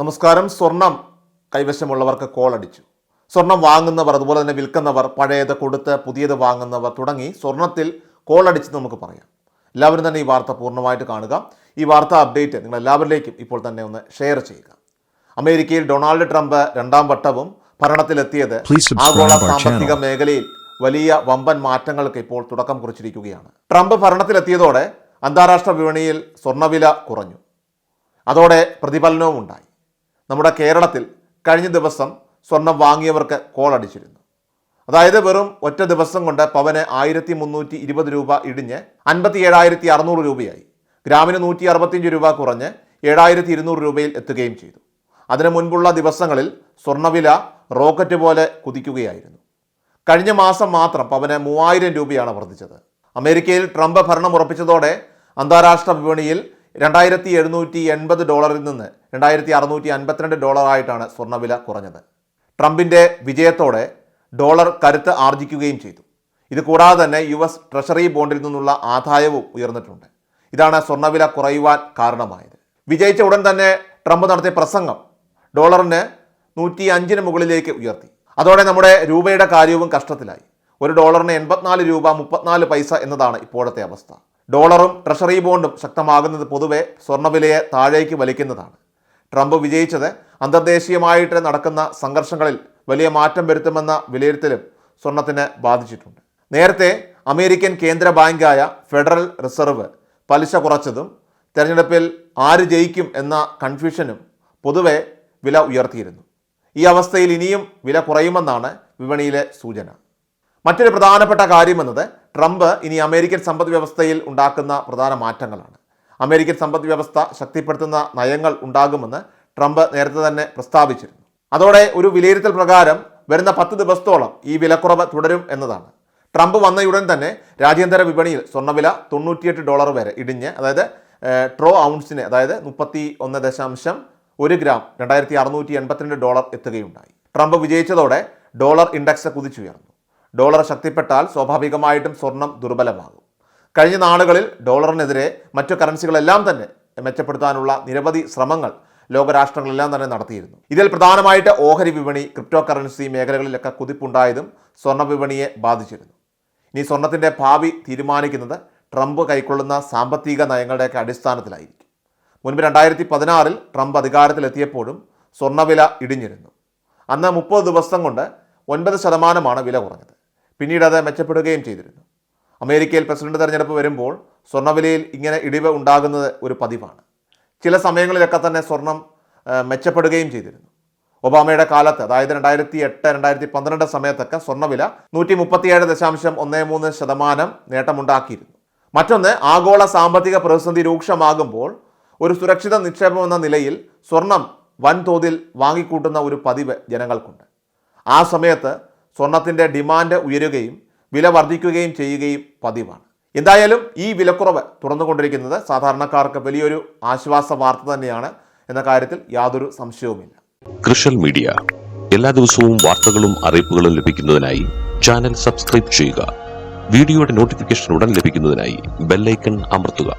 നമസ്കാരം. സ്വർണം കൈവശമുള്ളവർക്ക് കോൾ അടിച്ചു സ്വർണം വാങ്ങുന്നവർ അതുപോലെ തന്നെ വിൽക്കുന്നവർ പഴയത് കൊടുത്ത് പുതിയത് വാങ്ങുന്നവർ തുടങ്ങി സ്വർണത്തിൽ കോൾ അടിച്ച് നമുക്ക് പറയാം. എല്ലാവരും തന്നെ ഈ വാർത്ത പൂർണമായിട്ട് കാണുക. ഈ വാർത്ത അപ്ഡേറ്റ് നിങ്ങൾ എല്ലാവരിലേക്കും ഇപ്പോൾ തന്നെ ഒന്ന് ഷെയർ ചെയ്യുക. അമേരിക്കയിൽ ഡൊണാൾഡ് ട്രംപ് രണ്ടാം വട്ടവും ഭരണത്തിലെത്തിയത് ആഗോള സാമ്പത്തിക മേഖലയിൽ വലിയ വമ്പൻ മാറ്റങ്ങൾക്ക് ഇപ്പോൾ തുടക്കം കുറിച്ചിരിക്കുകയാണ്. ട്രംപ് ഭരണത്തിലെത്തിയതോടെ അന്താരാഷ്ട്ര വിപണിയിൽ സ്വർണവില കുറഞ്ഞു. അതോടെ പ്രതിഫലനവും ഉണ്ടായി. നമ്മുടെ കേരളത്തിൽ കഴിഞ്ഞ ദിവസം സ്വർണം വാങ്ങിയവർക്ക് കോൾ അടിച്ചിരുന്നു. അതായത് വെറും ഒറ്റ ദിവസം കൊണ്ട് പവന് ആയിരത്തി മുന്നൂറ്റി ഇരുപത് രൂപ ഇടിഞ്ഞ് അൻപത്തി ഏഴായിരത്തി അറുന്നൂറ് രൂപയായി. ഗ്രാമിന് നൂറ്റി അറുപത്തിയഞ്ച് രൂപ കുറഞ്ഞ് ഏഴായിരത്തി ഇരുന്നൂറ് രൂപയിൽ എത്തുകയും ചെയ്തു. അതിനു മുൻപുള്ള ദിവസങ്ങളിൽ സ്വർണവില റോക്കറ്റ് പോലെ കുതിക്കുകയായിരുന്നു. കഴിഞ്ഞ മാസം മാത്രം പവന് മൂവായിരം രൂപയാണ് വർദ്ധിച്ചത്. അമേരിക്കയിൽ ട്രംപ് ഭരണം ഉറപ്പിച്ചതോടെ അന്താരാഷ്ട്ര വിപണിയിൽ രണ്ടായിരത്തി എഴുന്നൂറ്റി എൺപത് ഡോളറിൽ നിന്ന് രണ്ടായിരത്തി അറുന്നൂറ്റി അൻപത്തിരണ്ട് ഡോളറായിട്ടാണ് സ്വർണവില കുറഞ്ഞത്. ട്രംപിന്റെ വിജയത്തോടെ ഡോളർ കരുത്ത് ആർജിക്കുകയും ചെയ്തു. ഇത് കൂടാതെ തന്നെ യു എസ് ട്രഷറി ബോണ്ടിൽ നിന്നുള്ള ആദായവും ഉയർന്നിട്ടുണ്ട്. ഇതാണ് സ്വർണവില കുറയുവാൻ കാരണമായത്. വിജയിച്ച ഉടൻ തന്നെ ട്രംപ് നടത്തിയ പ്രസംഗം ഡോളറിന് നൂറ്റി അഞ്ചിന് മുകളിലേക്ക് ഉയർത്തി. അതോടെ നമ്മുടെ രൂപയുടെ കാര്യവും കഷ്ടത്തിലായി. ഒരു ഡോളറിന് എൺപത്തിനാല് രൂപ മുപ്പത്തിനാല് പൈസ എന്നതാണ് ഇപ്പോഴത്തെ അവസ്ഥ. ഡോളറും ട്രഷറി ബോണ്ടും ശക്തമാകുന്നത് പൊതുവെ സ്വർണവിലയെ താഴേക്ക് വലിക്കുന്നതാണ്. ട്രംപ് വിജയിച്ചത് അന്തർദേശീയമായിട്ട് നടക്കുന്ന സംഘർഷങ്ങളിൽ വലിയ മാറ്റം വരുത്തുമെന്ന വിലയിരുത്തലും സ്വർണത്തിന് ബാധിച്ചിട്ടുണ്ട്. നേരത്തെ അമേരിക്കൻ കേന്ദ്ര ബാങ്കായ ഫെഡറൽ റിസർവ് പലിശ കുറച്ചതും തെരഞ്ഞെടുപ്പിൽ ആര് ജയിക്കും എന്ന കൺഫ്യൂഷനും പൊതുവെ വില ഉയർത്തിയിരുന്നു. ഈ അവസ്ഥയിൽ ഇനിയും വില കുറയുമെന്നാണ് വിപണിയിലെ സൂചന. മറ്റൊരു പ്രധാനപ്പെട്ട കാര്യമെന്നത് ട്രംപ് ഇനി അമേരിക്കൻ സമ്പദ് വ്യവസ്ഥയിൽ ഉണ്ടാക്കുന്ന പ്രധാന മാറ്റങ്ങളാണ്. അമേരിക്കൻ സമ്പദ് വ്യവസ്ഥ ശക്തിപ്പെടുത്തുന്ന നയങ്ങൾ ഉണ്ടാകുമെന്ന് ട്രംപ് നേരത്തെ തന്നെ പ്രസ്താവിച്ചിരുന്നു. അതോടെ ഒരു വിലയിരുത്തൽ പ്രകാരം വരുന്ന പത്ത് ദിവസത്തോളം ഈ വിലക്കുറവ് തുടരും എന്നതാണ്. ട്രംപ് വന്നയുടൻ തന്നെ രാജ്യാന്തര വിപണിയിൽ സ്വർണവില തൊണ്ണൂറ്റിയെട്ട് ഡോളർ വരെ ഇടിഞ്ഞ് അതായത് ട്രോ ഔൺസിന് അതായത് മുപ്പത്തി ഒന്ന് ദശാംശം ഒരു ഗ്രാം രണ്ടായിരത്തി അറുന്നൂറ്റി എൺപത്തിരണ്ട് ഡോളർ എത്തുകയുണ്ടായി. ട്രംപ് വിജയിച്ചതോടെ ഡോളർ ഇൻഡെക്സ് കുതിച്ചുയർന്നു. ഡോളർ ശക്തിപ്പെട്ടാൽ സ്വാഭാവികമായിട്ടും സ്വർണം ദുർബലമാകും. കഴിഞ്ഞ നാളുകളിൽ ഡോളറിനെതിരെ മറ്റു കറൻസികളെല്ലാം തന്നെ മെച്ചപ്പെടുത്താനുള്ള നിരവധി ശ്രമങ്ങൾ ലോകരാഷ്ട്രങ്ങളെല്ലാം തന്നെ നടത്തിയിരുന്നു. ഇതിൽ പ്രധാനമായിട്ട് ഓഹരി വിപണി ക്രിപ്റ്റോ കറൻസി മേഖലകളിലൊക്കെ കുതിപ്പുണ്ടായതും സ്വർണ വിപണിയെ ബാധിച്ചിരുന്നു. ഇനി സ്വർണത്തിന്റെ ഭാവി തീരുമാനിക്കുന്നത് ട്രംപ് കൈക്കൊള്ളുന്ന സാമ്പത്തിക നയങ്ങളുടെയൊക്കെ അടിസ്ഥാനത്തിലായിരിക്കും. മുൻപ് രണ്ടായിരത്തി പതിനാറിൽ ട്രംപ് അധികാരത്തിലെത്തിയപ്പോഴും സ്വർണവില ഇടിഞ്ഞിരുന്നു. അന്ന് മുപ്പത് ദിവസം കൊണ്ട് ഒൻപത് ശതമാനമാണ് വില കുറഞ്ഞത്. പിന്നീട് അത് മെച്ചപ്പെടുകയും ചെയ്തിരുന്നു. അമേരിക്കയിൽ പ്രസിഡന്റ് തെരഞ്ഞെടുപ്പ് വരുമ്പോൾ സ്വർണവിലയിൽ ഇങ്ങനെ ഇടിവ് ഉണ്ടാകുന്നത് ഒരു പതിവാണ്. ചില സമയങ്ങളിലൊക്കെ തന്നെ സ്വർണം മെച്ചപ്പെടുകയും ചെയ്തിരുന്നു. ഒബാമയുടെ കാലത്ത് അതായത് രണ്ടായിരത്തി എട്ട് രണ്ടായിരത്തി പന്ത്രണ്ട് സമയത്തൊക്കെ സ്വർണവില നൂറ്റി മുപ്പത്തിയേഴ് ദശാംശം ഒന്ന് മൂന്ന് ശതമാനം നേട്ടമുണ്ടാക്കിയിരുന്നു. മറ്റൊന്ന് ആഗോള സാമ്പത്തിക പ്രതിസന്ധി രൂക്ഷമാകുമ്പോൾ ഒരു സുരക്ഷിത നിക്ഷേപം എന്ന നിലയിൽ സ്വർണം വൻതോതിൽ വാങ്ങിക്കൂട്ടുന്ന ഒരു പതിവ് ജനങ്ങൾക്കുണ്ട്. ആ സമയത്ത് സ്വർണത്തിന്റെ ഡിമാൻഡ് ഉയരുകയും വില വർദ്ധിക്കുകയും ചെയ്യുകയും പതിവാണ്. എന്തായാലും ഈ വിലക്കുറവ് തുറന്നുകൊണ്ടിരിക്കുന്നത് സാധാരണക്കാർക്ക് വലിയൊരു ആശ്വാസ വാർത്ത തന്നെയാണ് എന്ന കാര്യത്തിൽ യാതൊരു സംശയവുമില്ല. കൃഷൽ മീഡിയ. എല്ലാ ദിവസവും വാർത്തകളും അറിയിപ്പുകളും ലഭിക്കുന്നതിനായി ചാനൽ സബ്സ്ക്രൈബ് ചെയ്യുക. വീഡിയോയുടെ നോട്ടിഫിക്കേഷൻ ഉടൻ ലഭിക്കുന്നതിനായി ബെല്ലൈക്കൺ അമർത്തുക.